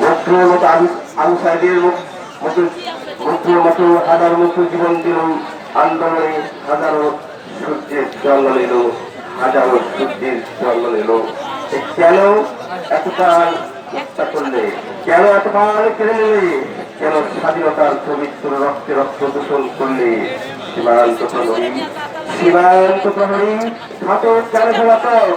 মুক্তির মতো আবু সাহেবের মতো মুক্তির মতো হাজার মুক্ত জীবন দিল আন্দোলনে হাজারো সূর্যের জন্ম নিল হাজারো সূর্যের জন্ম নিল কেন এতকাল করলে? কেন এতকাল কেড়ে নিলে? কেন স্বাধীনতার পবিত্র রক্তে রক্ত দূষণ করলে? সীমান্ত প্রহরী সীমান্ত প্রহরী ঘাতক কেন ঘাতক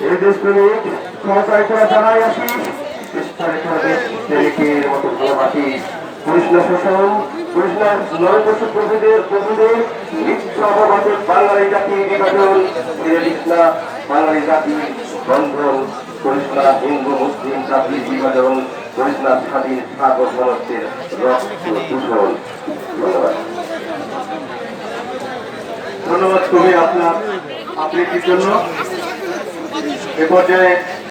এদেশ প্রেমিক ক্ষমতায় করা যারাই আসিস বিস্তারিত দেশ প্রেমিকের মতো ভালোবাসি। কৃষ্ণ শোষণ কৃষ্ণ জাতি বিভাজন। দিস বাঙালি ধন্যবাদ। ধন্যবাদ কবি আপনার আবৃত্তির জন্য। এ পর্যায়ে